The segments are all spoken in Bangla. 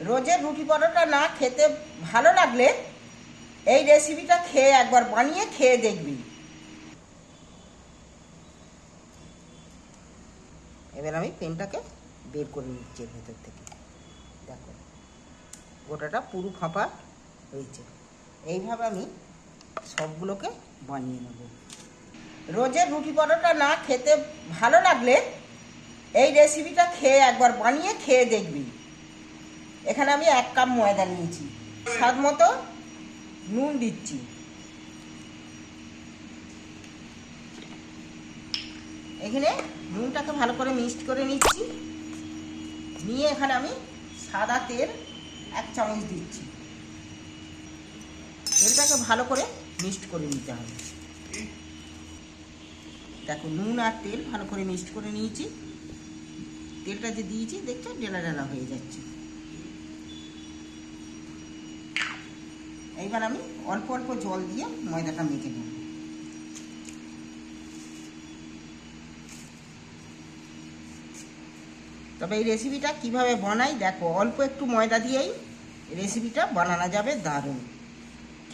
রোজের রুটি পরোটা না খেতে ভালো লাগলে এই রেসিপিটা খেয়ে একবার বানিয়ে খেয়ে দেখবি। এবার আমি পেনটাকে বের করে নিচ্ছি ভেতর থেকে। দেখো, গোটাটা পুরো ফাঁপা হয়েছে। এইভাবে আমি সবগুলোকে বানিয়ে নেব। রোজের রুটি পরোটা না খেতে ভালো লাগলে এই রেসিপিটা খেয়ে একবার বানিয়ে খেয়ে দেখবি। এখানে আমি এক কাপ ময়দা নিয়েছি। স্বাদ মতো নুন দিচ্ছি। এখানে নুনটাকে ভালো করে মিক্সড করে নিচ্ছি। নিয়ে এখানে আমি সাদা তেল এক চামচ দিচ্ছি। তেলটাকে ভালো করে মিক্সড করে নিতে হবে। দেখো, নুন আর তেল ভালো করে মিক্সড করে নিয়েছি। তেলটা যে দিয়েছি, দেখছ, ডেলা ডেলা হয়ে যাচ্ছে। এইবার আমি অল্প অল্প জল দিয়ে ময়দাটা মেখে নেব। তবে এই রেসিপিটা কীভাবে বানাই, দেখো, অল্প একটু ময়দা দিয়েই রেসিপিটা বানানো যাবে দারুণ।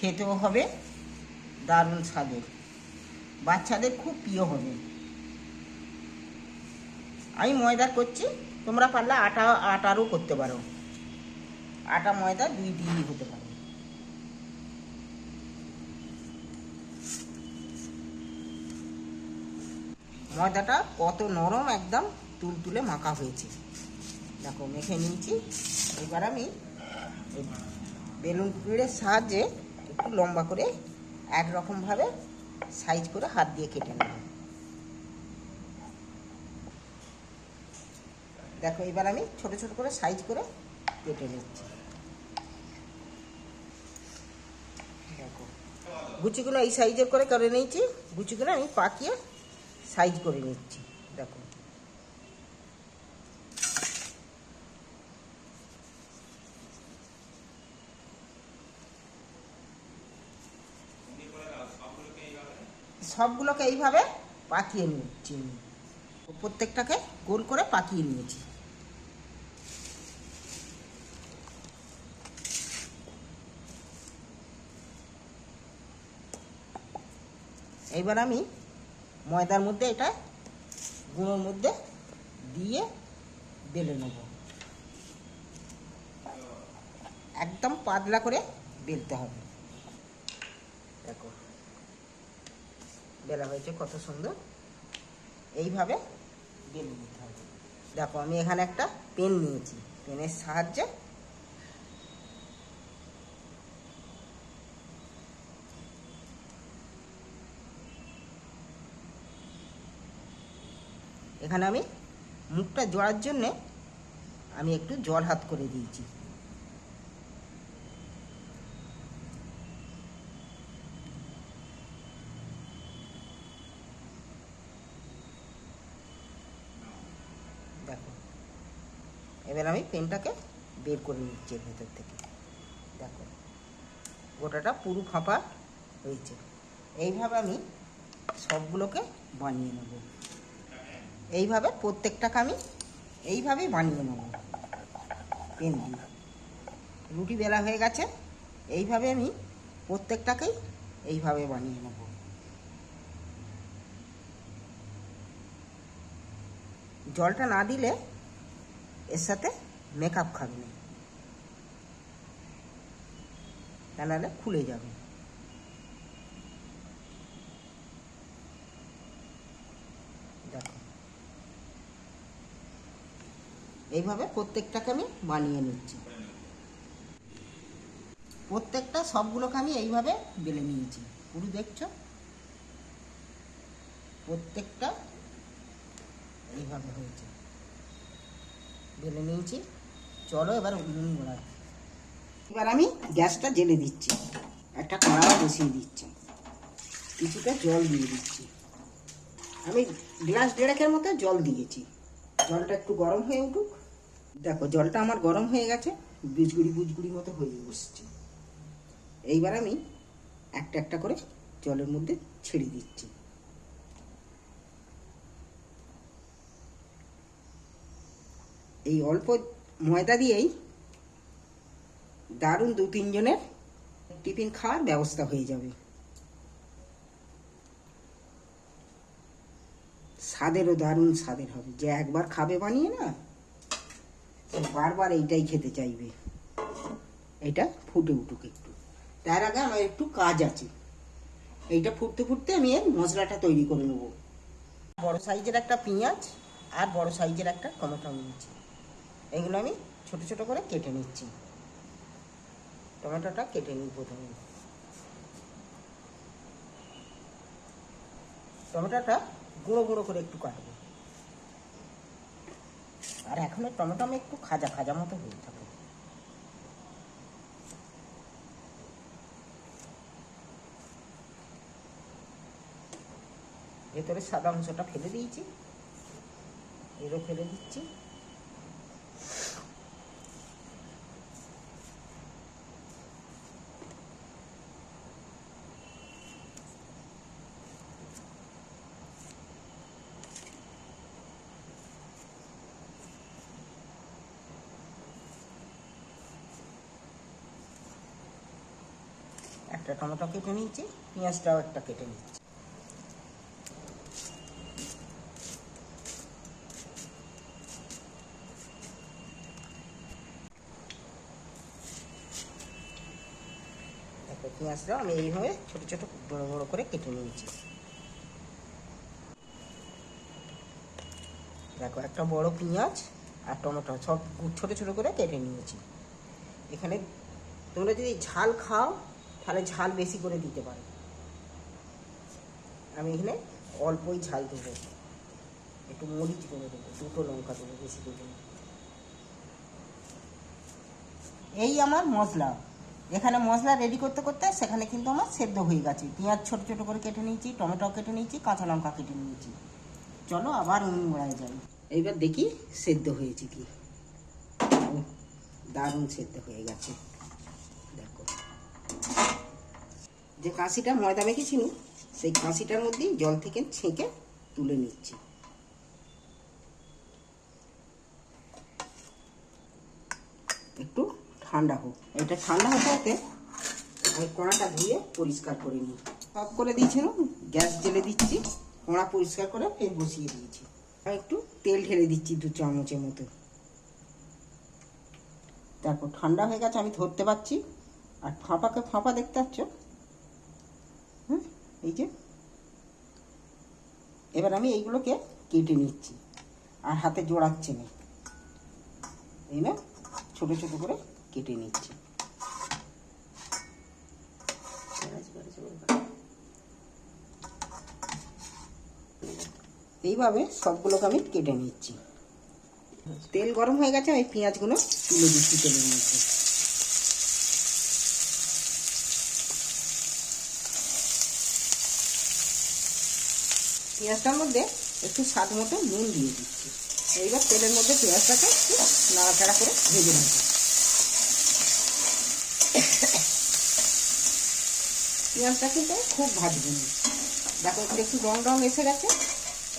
খেতেও হবে, দারুণ স্বাদের। বাচ্চাদের খুব প্রিয় হবে। আমি ময়দা করছি, তোমরা পারলে আটা, আটারও করতে পারো। আটা, ময়দা দুই দিয়েই হতে পারে। ময়দাটা কত নরম একদম তুলতুলে মাখা হয়েছে। দেখো, মেখে নিয়েছি। এবার আমি বেলুন পিঁড়ের সাহায্যে একটু লম্বা করে একরকমভাবে সাইজ করে হাত দিয়ে কেটে নেব। দেখো, এবার আমি ছোট ছোট করে সাইজ করে কেটে নিচ্ছি। দেখো, গুচিগুলো এই সাইজের করে করে নিয়েছি। গুচিগুলো আমি পাকিয়ে সাইজ করে নিচ্ছি, দেখো। সবগুলোকে এইভাবে পাকিয়ে নিচ্ছি প্রত্যেকটাকে গোল করে পাকিয়ে নিয়েছি। এইবার আমি ময়দার মধ্যে এটা গুঁড়োর মধ্যে দিয়ে বেলে নেব। একদম পাতলা করে বেলতে হবে। দেখো, বেলা হয়েছে কত সুন্দর। এইভাবে বেলে নিতে হবে। দেখো, আমি এখানে একটা পেন নিয়েছি। পেনের সাহায্যে এখানে আমি মুখটা জড়ার জন্যে আমি একটু জল হাত করে দিয়েছি। দেখো, এবার আমি পেনটাকে বের করে নিচ্ছি ভেতর থেকে। দেখো, গোটাটা পুরো ফাঁপা হয়েছে। এইভাবে আমি সবগুলোকে বানিয়ে নেব। এইভাবে প্রত্যেকটাকে আমি এইভাবেই বানিয়ে নেব। পেন দিয়ে। রুটি বেলা হয়ে গেছে, এইভাবে আমি প্রত্যেকটাকেই এইভাবে বানিয়ে নেব। জলটা না দিলে এর সাথে মেকআপ খাবে না। খুলে যাবে দেখো এইভাবে প্রত্যেকটাকে আমি বানিয়ে নিচ্ছি। প্রত্যেকটা সবগুলোকে আমি এইভাবে বেলে নিয়েছি। পুরো দেখছ? প্রত্যেকটা এইভাবে হয়েছে। বেলে নিয়েছি। চলো এবার উনুন গোড়ায় এবার আমি গ্যাসটা জেলে দিচ্ছি। একটা কড়াও বসিয়ে দিচ্ছি। কিছুটা জল দিয়ে দিচ্ছি। আমি গ্লাস দেড়েকের মতো জল দিয়েছি। জলটা একটু গরম হয়ে উঠুক। দেখো, জলটা আমার গরম হয়ে গেছে, বুজগুড়ি বুজগুড়ি মতো হয়ে বসছে। এইবার আমি একটা একটা করে জলের মধ্যে ছেড়ে দিচ্ছি। এই অল্প ময়দা দিয়েই দারুণ দু তিনজনের টিফিন খাওয়ার ব্যবস্থা হয়ে যাবে। স্বাদেরও দারুণ স্বাদের হবে। যে একবার খাবে বানিয়ে না বারবার এইটাই খেতে চাইবে। এটা ফুটে উঠুক একটু। তার আগে আমার একটু কাজ আছে। এইটা ফুটতে ফুটতে আমি এর মশলাটা তৈরি করে নেব। বড় সাইজের একটা পেঁয়াজ আর বড় সাইজের একটা টমেটো নিয়েছি। এগুলো আমি ছোট ছোট করে কেটে নিচ্ছি। টমেটোটা কেটে নিই প্রথমে। টমেটোটা গুঁড়ো গুঁড়ো করে একটু কাটবো। আর এখন টমেটো আমি একটু খাজা খাজা মতো হয়ে থাকে ভেতরে সাদা অংশটা ফেলে দিয়েছি। এরও ফেলে দিচ্ছি। একটা টমেটো কেটে নিয়েছি, পেঁয়াজটাও একটা কেটে নিচ্ছি। দেখো পেঁয়াজটা আমি এইভাবে ছোট ছোট, বড় বড় করে কেটে নিয়েছি। দেখো, একটা বড় পেঁয়াজ আর টমেটো সব ছোট ছোট করে কেটে নিয়েছি। এখানে তোমরা যদি ঝাল খাও তাহলে ঝাল বেশি করে দিতে পারো। আমি এখানে অল্পই ঝাল দেবো। একটু মরিচ করে দেবো, দুটো লঙ্কা দেবো বেশি দেবো এই আমার মশলা। এখানে মশলা রেডি করতে করতে সেখানে কিন্তু আমার সেদ্ধ হয়ে গেছে। পেঁয়াজ ছোট ছোট করে কেটে নিয়েছি টমেটো কেটে নিয়েছি, কাঁচা লঙ্কা কেটে নিয়েছি। চলো আবার উনুন গোড়ায় যাই। এইবার দেখি সেদ্ধ হয়েছে কি। দারুণ সেদ্ধ হয়ে গেছে দেখো যে কাঁচিটা ময়দা মেখেছিল, সেই কাঁচিটার মধ্যেই জল থেকে ছেঁকে তুলে নিচ্ছি। একটু ঠান্ডা হোক। এটা ঠান্ডা হতে হতে আমি কড়াটা ধুয়ে পরিষ্কার করে নিই। সব করে দিয়েছিল, গ্যাস জেলে দিচ্ছি, কড়া পরিষ্কার করে ফের বসিয়ে দিয়েছি। আর একটু তেল ঢেলে দিচ্ছি দু চামচের মতো। তারপর ঠান্ডা হয়ে গেছে, আমি ধরতে পারছি। আর ফাঁপাকে ফাঁপা দেখতে পাচ্ছ? এই যে, এবার আমি এইগুলোকে কেটে নিচ্ছি আর হাতে জোড়াচ্ছে না এই না ছোটো ছোট করে কেটে নিচ্ছি। এইভাবে সবগুলোকে আমি কেটে নিচ্ছি। তেল গরম হয়ে গেছে, আমি পেঁয়াজগুলো তুলে দিচ্ছি তেলের মধ্যে। পেঁয়াজটার মধ্যে একটু স্বাদ মতো নুন দিয়ে দিচ্ছি। এইবার তেলের মধ্যে পেঁয়াজটাকে একটু নাড়াচাড়া করে ভেজে নেব। পেঁয়াজটা কিন্তু খুব ভাজবেন দেখো একটু রং রং এসে গেছে।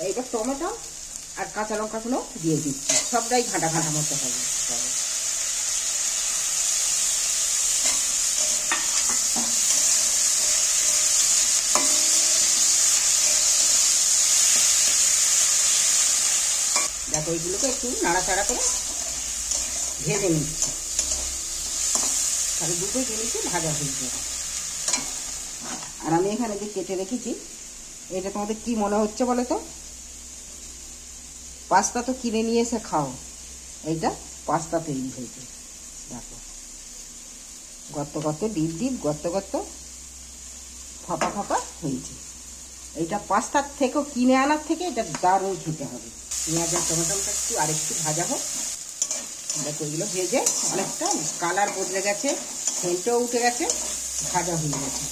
এইবার টমেটো আর কাঁচা লঙ্কাগুলো দিয়ে দিচ্ছি। সবটাই ঘাঁটা ঘাঁটা মতো হবে। দেখো এইগুলোকে একটু নাড়াচাড়া করে ভেজে নিচ্ছি। তাহলে দুটো জিনিসই ভাজা হয়ে যাবে। আর আমি এখানে যে কেটে রেখেছি, এটা তোমাদের কি মনে হচ্ছে বলো তো? পাস্তা তো কিনে নিয়ে এসে খাও। এইটা পাস্তা তৈরি হয়েছে। দেখো। গর্ত গর্ত, ডিপ ডিপ, গর্ত গর্ত, ফাঁপা ফাঁপা হয়েছে। এইটা পাস্তার থেকেও কিনে আনার থেকে এটা দারুণ খেতে হবে। পেঁয়াজ আর টমেটোটা একটু আরেকটু ভাজা হোক। দেখো এগুলো ভেজে অনেকটা কালার বদলে গেছে সেন্টও উঠে গেছে, ভাজা হয়ে গেছে।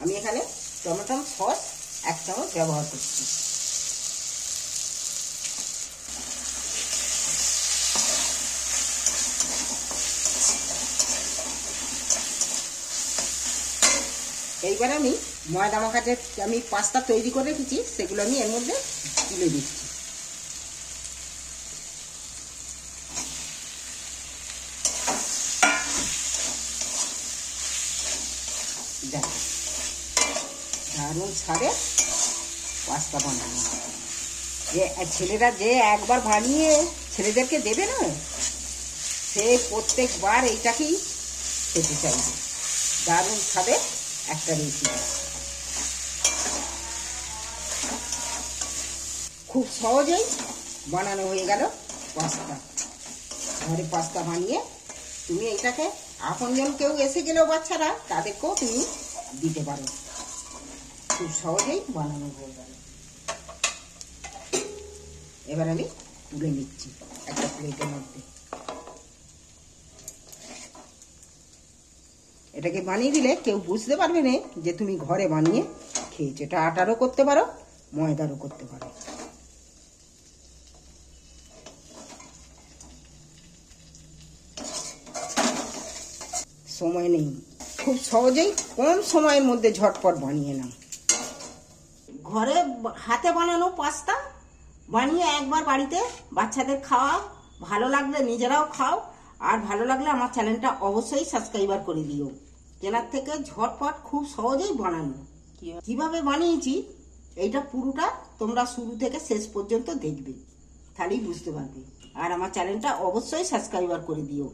আমি এখানে টমেটো সস এক চামচ ব্যবহার করছি। এইবার আমি ময়দা মাখা যে আমি পাস্তা তৈরি করে রেখেছি, সেগুলো আমি এর মধ্যে তুলে দিচ্ছি। দেখো। দারুণ ছাড়ে পাস্তা বানানো। যে ছেলেরা যে একবার বানিয়ে ছেলেদেরকে দেবে না, সে প্রত্যেকবার এইটাকেই খেতে চাইবে। দারুণ একটা রেসিপি খুব সহজেই বানানো হয়ে গেল পাস্তা। ঘরে পাস্তা বানিয়ে তুমি এইটাকে, আপনজন কেউ এসে গেলেও বাচ্চারা, তাদেরকেও তুমি দিতে পারো। খুব সহজেই বানানো হয়ে গেল। এবার আমি তুলে নিচ্ছি একটা প্লেটের মধ্যে। এটাকে বানিয়ে দিলে কেউ বুঝতে পারবে না যে তুমি ঘরে বানিয়ে খেয়েছো। এটা আটারও করতে পারো, ময়দারও করতে পারো। সময় নেই। খুব সহজেই কম সময়ের মধ্যে ঝটপট বানিয়ে নাও। ঘরে হাতে বানানো পাস্তা বানিয়ে একবার বাড়িতে বাচ্চাদের খাওয়া, ভালো লাগলে নিজেরাও খাও, আর ভালো লাগলে আমার চ্যানেলটা অবশ্যই সাবস্ক্রাইবার করে দিও। কেনার থেকে ঝটপট খুব সহজেই বানানো। কীভাবে বানিয়েছি, এইটা পুরোটা তোমরা শুরু থেকে শেষ পর্যন্ত দেখবে, তাহলেই বুঝতে পারবে। আর আমার চ্যানেলটা অবশ্যই সাবস্ক্রাইবার করে দিও।